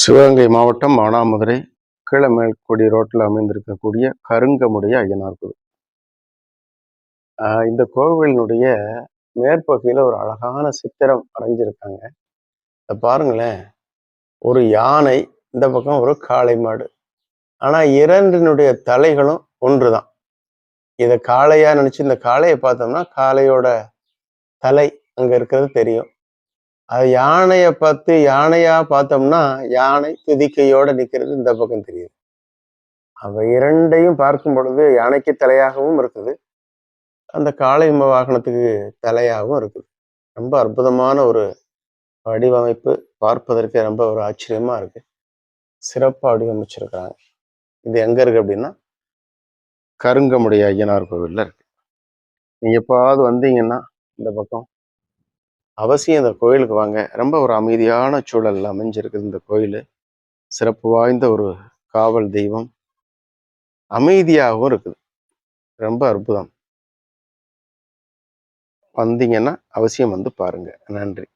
சிவகங்கை மாவட்டம் மானாமதுரை கீழமேல்குடி ரோட்டில் அமைந்திருக்கக்கூடிய கருங்கமுடைய ஐயனார் கோவில். இந்த கோவிலினுடைய மேற்பகுதியில் ஒரு அழகான சித்திரம் வரைஞ்சிருக்காங்க இதை பாருங்களேன். ஒரு யானை இந்த பக்கம் ஒரு காளை மாடு. ஆனால் இரண்டினுடைய தலைகளும் ஒன்று தான் இதை காளையாக நினச்சி இந்த காளையை பார்த்தோம்னா காளையோட தலை அங்கே இருக்கிறது தெரியும். அது யானையை பார்த்து யானையா பார்த்தோம்னா யானை துதிக்கையோட நிற்கிறது இந்த பக்கம் தெரியுது. அவை இரண்டையும் பார்க்கும் பொழுது யானைக்கு தலையாகவும் இருக்குது. அந்த காளை வாகனத்துக்கு தலையாகவும் இருக்குது. ரொம்ப அற்புதமான ஒரு வடிவமைப்பு பார்ப்பதற்கு ரொம்ப ஒரு ஆச்சரியமா இருக்கு. சிறப்பாக வடிவமைச்சிருக்கிறாங்க. இது எங்க இருக்கு அப்படின்னா கருங்கமுடைய ஐயனார் கோவிலில் இருக்கு. நீங்க எப்பாவது வந்தீங்கன்னா இந்த பக்கம் அவசியம் இந்த கோயிலுக்கு வாங்க. ரொம்ப ஒரு அமைதியான சூழல் அமைஞ்சிருக்குது இந்த கோயில். சிறப்பு வாய்ந்த ஒரு காவல் தெய்வம். அமைதியாகவும் இருக்குது. ரொம்ப அற்புதம். வந்தீங்கன்னா அவசியம் வந்து பாருங்க. நன்றி.